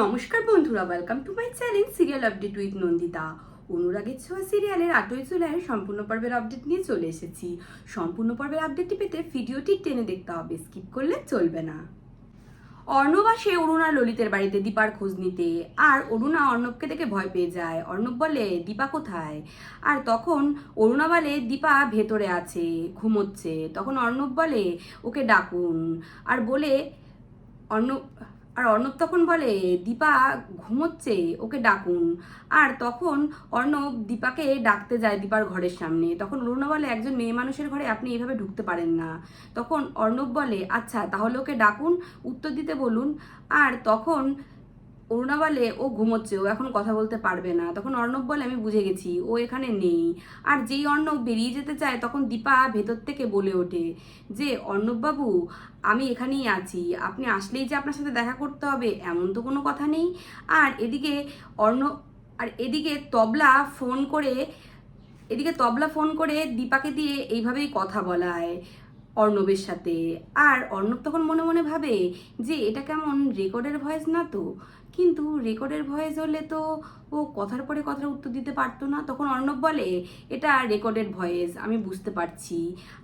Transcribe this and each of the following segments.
নমস্কার বন্ধুরা welcome to my channel serial update with Nandita. অনুরাগের ছোঁয়া সিরিয়ালের আটই জুলাইয়ের সম্পূর্ণ পর্বের আপডেট নিয়ে চলে এসেছি। সম্পূর্ণ পর্বের আপডেটটি পেতে ভিডিওটি টেনে দেখতে হবে স্কিপ করলে চলবে না। অর্ণব আসে অরুণা ললিতের বাড়িতে দীপার খোঁজ নিতে। আর অরুণা অর্ণবকে দেখে ভয় পেয়ে যায়। অর্ণব বলে, দীপা কোথায়? আর তখন অরুণা বলে, দীপা ভেতরে আছে, ঘুমোচ্ছে। তখন অর্ণব বলে, ওকে ডাকুন। আর বলে, অর্ণব আর অর্ণব তখন বলে, দীপা ঘুমোচ্ছে, ওকে ডাকুন। আর তখন অর্ণব দীপাকে ডাকতে যায় দীপার ঘরের সামনে। তখন অরুণা বলে, একজন মেয়ে মানুষের ঘরে আপনি এভাবে ঢুকতে পারেন না। তখন অর্ণব বলে আচ্ছা তাহলে ওকে ডাকুন, উত্তর দিতে বলুন। আর তখন অরুণা বলে ও ঘুমোচ্ছে, ও এখন কথা বলতে পারবে না। তখন অর্ণব বলে, আমি বুঝে গেছি, ও এখানে নেই। আর যেই অর্ণব বেরিয়ে যেতে চায়, তখন দীপা ভেতর থেকে বলে ওঠে যে, অর্ণববাবু, আমি এখানেই আছি। আপনি আসলেই যে আপনার সাথে দেখা করতে হবে, এমন তো কোনো কথা নেই। আর এদিকে অর্ণব আর এদিকে তবলা ফোন করে, এদিকে তবলা ফোন করে দীপাকে দিয়ে এইভাবেই কথা বলায় অর্ণবের সাথে। আর অর্ণব তখন মনে মনে ভাবে যে, এটা কেমন রেকর্ডের ভয়েস না তো? কিন্তু রেকর্ডের ভয়েস হলে তো ও কথার পরে কথার উত্তর দিতে পারতো না। তখন অর্ণব বলে, এটা রেকর্ডেড ভয়েস আমি বুঝতে পারছি।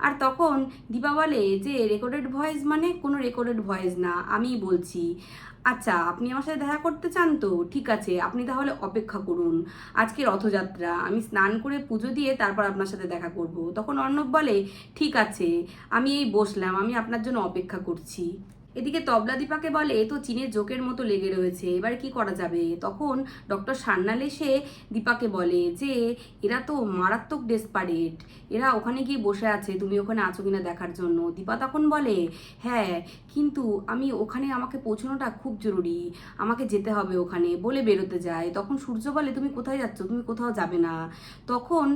আর তখন দীপা বলে, যে রেকর্ডেড ভয়েস মানে কোনো রেকর্ডেড ভয়েস না, আমিই বলছি। আচ্ছা আপনি আমার সাথে দেখা করতে চান তো? ঠিক আছে, আপনি তাহলে অপেক্ষা করুন। আজকে রথযাত্রা, আমি স্নান করে পুজো দিয়ে তারপর আপনার সাথে দেখা করব। তখন অর্ণব বলে, ঠিক আছে, আমি এই বসলাম, আমি আপনার জন্য অপেক্ষা করছি। এদিকে তবলা দীপাকে বলে তো চীনের জোকের মতো লেগে রয়েছে, এবার কি করা যাবে? তখন ডক্টর সান্নাল এসে দীপাকে বলে যে, এরা তো মারাত্মক ডেসপারেট এরা ওখানে গিয়ে বসে আছে, তুমি ওখানে আছো কিনা দেখার জন্য। দীপা তখন বলে হ্যাঁ কিন্তু আমি ওখানে আমাকে পৌঁছানোটা খুব জরুরি, আমাকে যেতে হবে ওখানে। বলে বেরোতে যায়। তখন সূর্য বলে, তুমি কোথায় যাচ্ছ? তুমি কোথাও যাবে না। তখন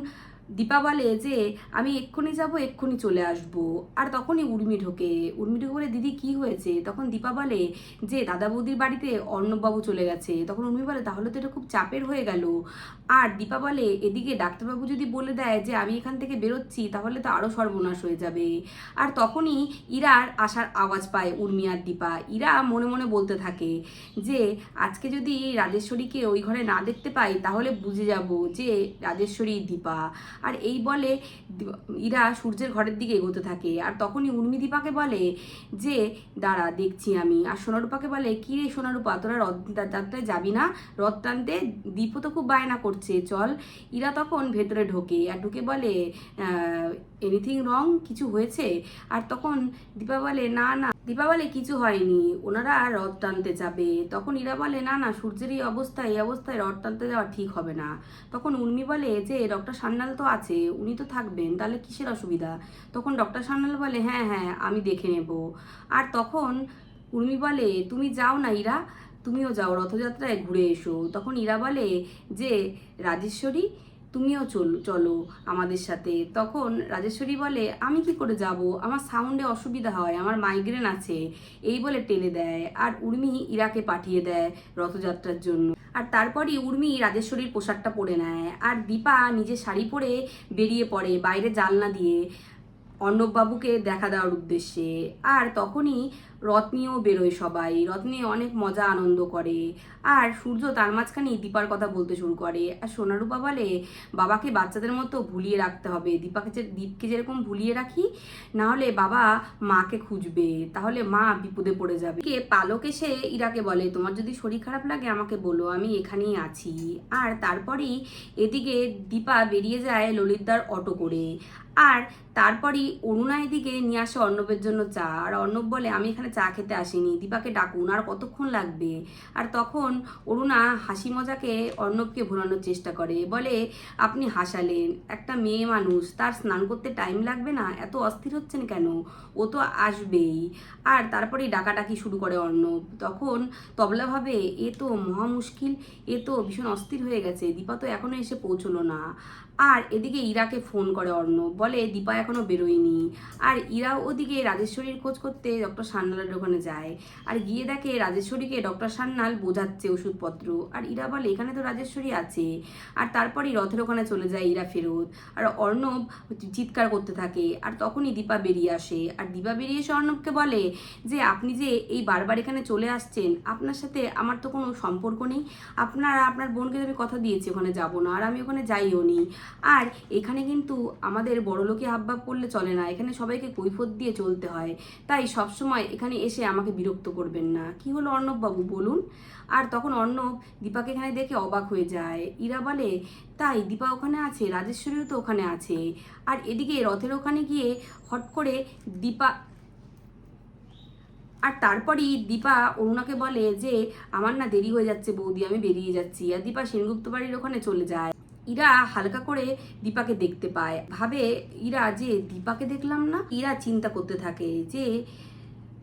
দীপা বলে যে, আমি এক্ষুনি যাব, এক্ষুনি চলে আসব। আর তখনই উর্মি ঢোকে। উর্মি ঢোকে বলে, দিদি, কি হয়েছে? তখন দীপা বলে যে, দাদা বৌদির বাড়িতে অর্ণববাবু চলে গেছে। তখন উর্মি বলে, তাহলে তো এটা খুব চাপের হয়ে গেল। আর দীপা বলে, এদিকে ডাক্তারবাবু যদি বলে দেয় যে, আমি এখান থেকে বেরোচ্ছি, তাহলে তো আরও সর্বনাশ হয়ে যাবে। আর তখনই ইরার আসার আওয়াজ পায় উর্মি আর দীপা। ইরা মনে মনে বলতে থাকে যে, আজকে যদি রাজেশ্বরীকে ওই ঘরে না দেখতে পাই, তাহলে বুঝে যাব যে, রাজেশ্বরী দীপা। আর এই বলে ইরা সূর্যের ঘরের দিকে এগোতে থাকে। আর তখনই উর্মি দীপাকে বলে যে, দাঁড়া, দেখছি আমি। আর সোনারূপাকে বলে, কী রে সোনারূপা, তোরা রথ যাত্রায় যাবি না? রথ টানতে দীপও তো খুব বায়না করছে, চল। ইরা তখন ভেতরে ঢোকে আর ঢুকে বলে এনিথিং রং কিছু হয়েছে? আর তখন দীপা বলে, না না। দীপা বলে, কিছু হয়নি। ওনারা রথ টানতে যাবে। তখন ইরা বলে, না না, সূর্যের এই অবস্থায় এই অবস্থায় রথ টানতে যাওয়া ঠিক হবে না। তখন উর্মি বলে, যে ডক্টর সান্যাল তো আছে, উনি তো থাকবেন, তাহলে কিসের অসুবিধা? তখন ডক্টর সান্যাল বলে হ্যাঁ হ্যাঁ আমি দেখে নেব। আর তখন উর্মি বলে, তুমি যাও না ইরা, তুমিও যাও, রথযাত্রায় ঘুরে এসো। তখন ইরা বলে যে, রাজেশ্বরী তুমিও চল, চলো আমাদের সাথে। তখন রাজেশ্বরী বলে, আমি কি করে যাব? আমার সাউন্ডে অসুবিধা হয়, আমার মাইগ্রেন আছে। এই বলে টেনে দেয়, আর উর্মি ইরাকে পাঠিয়ে দেয় রথযাত্রার জন্য। আর তারপরই উর্মি রাজেশ্বরীর পোশাকটা পরে নেয়। আর দীপা নিজে শাড়ি পরে বেরিয়ে পড়ে বাইরে জালনা দিয়ে। অর্ণববাবুকে দেখা দেওয়ার উদ্দেশ্যে। আর তখনই রথ নিয়েও বেরোয় সবাই। রথ নিয়ে অনেক মজা, আনন্দ করে। আর সূর্য তার মাঝখানেই দীপার কথা বলতে শুরু করে। আর সোনারূপা বলে, বাবাকে বাচ্চাদের মতো ভুলিয়ে রাখতে হবে। দীপাকে যে, দীপকে যেরকম ভুলিয়ে রাখি, না হলে বাবা মাকে খুঁজবে। তাহলে মা বিপদে পড়ে যাবে। কে পালক এসে ইরাকে বলে, তোমার যদি শরীর খারাপ লাগে, আমাকে বলো। আমি এখানেই আছি। আর তারপরেই এদিকে দীপা বেরিয়ে যায় ললিতদার অটো করে। আর তারপরই অরুণা এদিকে নিয়ে আসে অর্ণবের জন্য চা। আর অর্ণব বলে, আমি এখানে চা খেতে আসিনি, দীপাকে ডাকুন, আর কতক্ষণ লাগবে? আর তখন অরুণা হাসি মজাকে অর্ণবকে ভোলানোর চেষ্টা করে। বলে, আপনি হাসালেন, একটা মেয়ে মানুষ, তার স্নান করতে টাইম লাগবে না, এত অস্থির হচ্ছেন কেন? ও তো আসবেই। আর তারপরেই ডাকাডাকি শুরু করে অর্ণব। তখন তবলা ভাবে, এ তো মহা মুশকিল, এ তো ভীষণ অস্থির হয়ে গেছে, দীপা তো এখনও এসে পৌঁছলো না। আর এদিকে ইরাকে ফোন করে অর্ণব, বলে, দীপা এখনও বেরোয়নি। আর ইরা ওদিকে রাজেশ্বরীর খোঁজ করতে ডক্টর সান্যালের ওখানে যায়। আর গিয়ে দেখে রাজেশ্বরীকে ডক্টর সান্যাল বোঝাচ্ছে ওষুধপত্র। আর ইরা বলে, এখানে তো রাজেশ্বরী আছে। আর তারপরই রথের ওখানে চলে যায় ইরা ফেরত। আর অর্ণব চিৎকার করতে থাকে। আর তখনই দীপা বেরিয়ে আসে। আর দীপা বেরিয়ে এসে অর্ণবকে বলে যে, আপনি যে এই বারবার এখানে চলে আসছেন, আপনার সাথে আমার তো কোনো সম্পর্ক নেই। আপনার আপনার বোনকে আমি কথা দিয়েছি, ওখানে যাব না। আর আমি ওখানে যাইও নি। আর এখানে কিন্তু আমাদের বড়লোকে হাবভাব করলে চলে না, এখানে সবাইকে কৈফত দিয়ে চলতে হয়। তাই সবসময় এখানে এসে আমাকে বিরক্ত করবেন না। কি হলো অর্ণববাবু, বলুন? আর তখন অর্ণব দীপাকে এখানে দেখে অবাক হয়ে যায়। ইরা বলে, তাই দীপা ওখানে আছে? রাজেশ্বরীও তো ওখানে আছে। আর এদিকে রথের ওখানে গিয়ে হট করে দীপা আর তারপরই দীপা অরুণাকে বলে যে, আমার না দেরি হয়ে যাচ্ছে বৌদি, আমি বেরিয়ে যাচ্ছি। আর দীপা সেনগুপ্ত বাড়ির ওখানে চলে যায়। ইরা হালকা করে দীপাকে দেখতে পায়। ভাবে, ইরা যে দীপাকে দেখলাম না, ইরা চিন্তা করতে থাকে যে,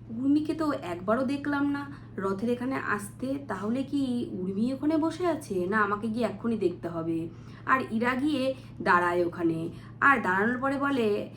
উর্মিকে তো একবারও দেখলাম না। রথের এখানে আসতে তাহলে কি উর্মি ওখানে বসে আছে? না, আমাকে গিয়ে এক্ষুনি দেখতে হবে। আর ইরা গিয়ে দাঁড়ায় ওখানে। আর দাঁড়ানোর পরে বলে,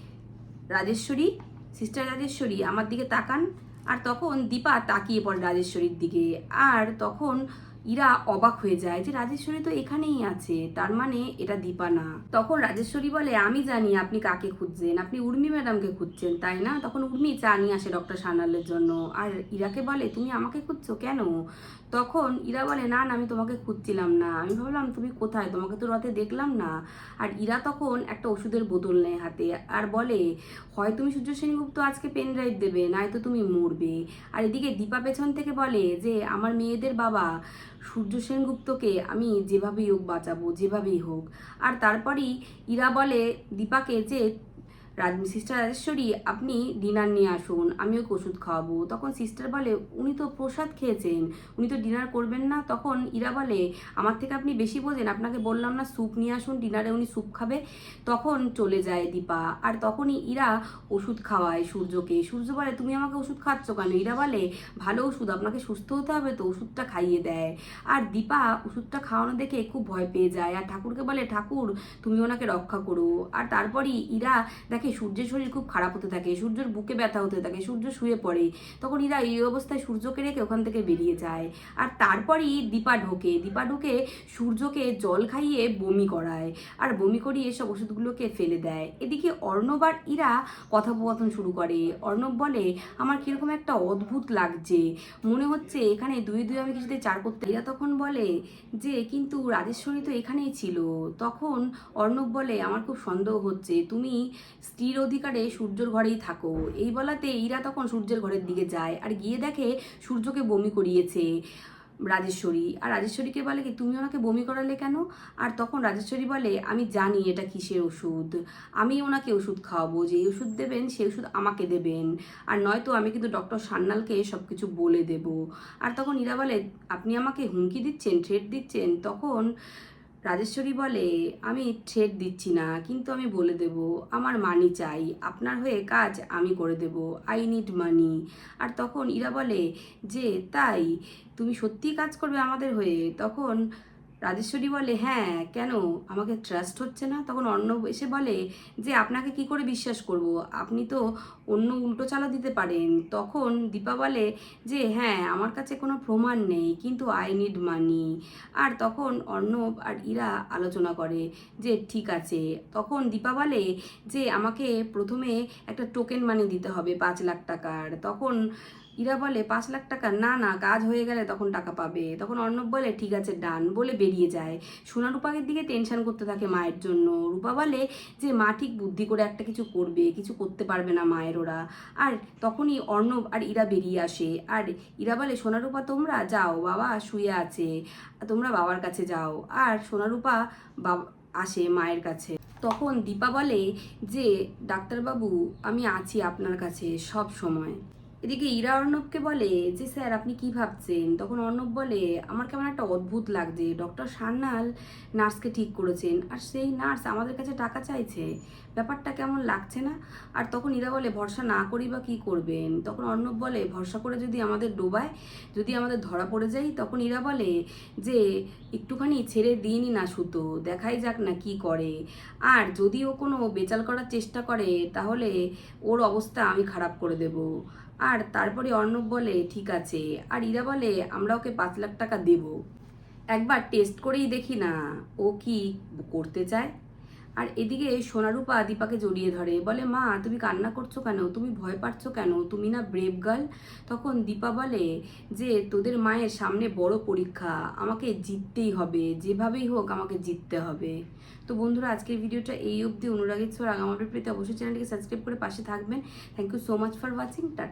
রাজেশ্বরী সিস্টার রাজেশ্বরী, আমার দিকে তাকান। আর তখন দীপা তাকিয়ে পড়ে রাজেশ্বরীর দিকে। আর তখন ইরা অবাক হয়ে যায় যে রাজেশ্বরী তো এখানেই আছে, তার মানে এটা দীপা না। তখন রাজেশ্বরী বলে, আমি জানি আপনি কাকে খুঁজছেন, আপনি উর্মি ম্যাডামকে খুঁজছেন, তাই না? তখন উর্মি চা নিয়ে আসে ডক্টর সানালের জন্য। আর ইরাকে বলে, তুমি আমাকে খুঁজছো কেন? তখন ইরা বলে, না না, আমি তোমাকে খুঁজছিলাম না। আমি ভাবলাম, তুমি কোথায়? তোমাকে তো রথে দেখলাম না। আর ইরা তখন একটা ওষুধের বোতল নেয় হাতে আর বলে, হয় তুমি সূর্য সেনগুপ্ত আজকে পেন ড্রাইভ দেবে, নয়তো তুমি মরবে। আর এদিকে দীপা পেছন থেকে বলে যে, আমার মেয়েদের বাবা সূর্য সেনগুপ্তকে আমি যেভাবেই হোক বাঁচাবো যেভাবেই হোক। আর তারপরেই ইরা বলে দীপাকে যে রাজ সিস্টার রাজেশ্বরী, আপনি ডিনার নিয়ে আসুন আমি ওকে ওষুধ খাওয়াবো। তখন সিস্টার বলে, উনি তো প্রসাদ খেয়েছেন, উনি তো ডিনার করবেন না। তখন ইরা বলে, আমার থেকে আপনি বেশি বোঝেন, আপনাকে বললাম না স্যুপ নিয়ে আসুন ডিনারে উনি স্যুপ খাবে। তখন চলে যায় দীপা। আর তখনই ইরা ওষুধ খাওয়ায় সূর্যকে। সূর্য বলে, তুমি আমাকে ওষুধ খাচ্ছ কেন? ইরা বলে, ভালো ওষুধ, আপনাকে সুস্থ হতে হবে, তো ওষুধটা খাইয়ে দেয়। আর দীপা ওষুধটা খাওয়ানো দেখে খুব ভয় পেয়ে যায়। আর ঠাকুরকে বলে, ঠাকুর, তুমি ওনাকে রক্ষা করো। আর তারপরই ইরা দেখে সূর্যের শরীর খুব খারাপ হতে থাকে, সূর্যের বুকে ব্যথা হতে থাকে, সূর্য শুয়ে পড়ে, তখন ইরা এই অবস্থায় সূর্যকে রেখে ওখান থেকে বেরিয়ে যায়। আর তারপরই দীপা ঢোকে, দীপা ঢুকে সূর্যকে জল খাইয়ে বমি করায় আর বমি করিয়ে সব ওষুধগুলোকে ফেলে দেয়। এদিকে অর্ণব আর ইরা কথোপকথন শুরু করে। অর্ণব বলে, আমার কীরকম একটা অদ্ভুত লাগছে। মনে হচ্ছে এখানে দুই দুই আমি কিছুতে চার করতে ইরা তখন বলে, যে কিন্তু রাজেশ্বরী তো এখানেই ছিল। তখন অর্ণব বলে, আমার খুব সন্দেহ হচ্ছে। তুমি স্ত্রীর অধিকারে সূর্যর ঘরেই থাকো। এই বলাতে ইরা তখন সূর্যের ঘরের দিকে যায় আর গিয়ে দেখে সূর্যকে বমি করিয়েছে রাজেশ্বরী। আর রাজেশ্বরীকে বলে কি, তুমি ওনাকে বমি করালে কেন? আর তখন রাজেশ্বরী বলে, আমি জানি এটা কিসের ওষুধ। আমি ওনাকে ওষুধ খাওয়াবো। যে ওষুধ দেবেন, সেই ওষুধ আমাকে দেবেন। আর নয়তো আমি কিন্তু ডক্টর সান্যালকে সব কিছু বলে দেব। আর তখন ইরা বলে, আপনি আমাকে হুমকি দিচ্ছেন থ্রেট দিচ্ছেন? তখন রাজেশ্বরী বলে, আমি ঠেট দিচ্ছি না, কিন্তু আমি বলে দেব, আমার মানি চাই, আপনার হয়ে কাজ আমি করে দেব আই নিড মানি আর তখন ইরা বলে, যে, তাই, তুমি সত্যি কাজ করবে আমাদের হয়ে? তখন রাজেশ্বরী বলে হ্যাঁ কেন? আমাকে ট্রাস্ট হচ্ছে না? তখন অর্ণব এসে বলে যে, আপনাকে কি করে বিশ্বাস করব? আপনি তো অন্য উল্টো চালা দিতে পারেন। তখন দীপা বলে যে হ্যাঁ আমার কাছে কোনো প্রমাণ নেই, কিন্তু আই নিড মানি আর তখন অর্ণব আর ইরা আলোচনা করে যে, ঠিক আছে। তখন দীপা বলে যে, আমাকে প্রথমে একটা টোকেন মানি দিতে হবে, পাঁচ লাখ টাকার। তখন ইরা বলে, পাঁচ লাখ টাকা, না না, কাজ হয়ে গেলে তখন টাকা পাবে। তখন অর্ণব বলে, ঠিক আছে, ডান। বলে বেরিয়ে যায়। সোনা রূপাকের দিকে টেনশন করতে থাকে মায়ের জন্য। রূপা বলে যে, মা ঠিক বুদ্ধি করে একটা কিছু করবে, কিছু করতে পারবে না মায়ের ওরা। আর তখনই অর্ণব আর ইরা বেরিয়ে আসে। আর ইরা বলে সোনারূপা তোমরা যাও, বাবা শুয়ে আছে। তোমরা বাবার কাছে যাও। আর সোনারূপা বাবা, আসে মায়ের কাছে। তখন দীপা বলে যে, ডাক্তারবাবু, আমি আছি আপনার কাছে সব সময়। এদিকে ইরা অর্ণবকে বলে যে স্যার, আপনি কি ভাবছেন? তখন অর্ণব বলে, আমার কেমন একটা অদ্ভুত লাগছে। ডক্টর সান্যাল নার্সকে ঠিক করেছেন আর সেই নার্স আমাদের কাছে টাকা চাইছে। ব্যাপারটা কেমন লাগছে না? আর তখন ইরা বলে, ভরসা না করি বা কী করবেন? তখন অর্ণব বলে, ভরসা করে যদি আমাদের ডোবায়, যদি আমাদের ধরা পড়ে যাই? তখন ইরা বলে, যে একটুখানি ছেড়ে দিনই না সুতো, দেখাই যাক না কি করে। আর যদি ও কোনো বেচাল করার চেষ্টা করে, তাহলে ওর অবস্থা আমি খারাপ করে দেব। আর তারপরে অর্ণব বলে, ঠিক আছে। আর ইরা বলে, আমরা ওকে পাঁচ লাখ টাকা দেব। একবার টেস্ট করেই দেখি না, ও কি করতে চায়? আর এদিকে সোনারূপা দীপাকে জড়িয়ে ধরে, বলে, মা, তুমি কান্না করছ কেন? তুমি ভয় পাচ্ছ কেন? তুমি না ব্রেভ গার্ল তখন দীপা বলে, যে, তোদের মায়ের সামনে বড় পরীক্ষা, আমাকে জিততেই হবে। যেভাবেই হোক, আমাকে জিততে হবে। তো বন্ধুরা, আজকের ভিডিওটা এই অবধি। অনুরাগের ছোড় আগামাপের প্রতি অবশ্যই চ্যানেলটিকে সাবস্ক্রাইব করে পাশে থাকবেন। Thank you so much for watching tata.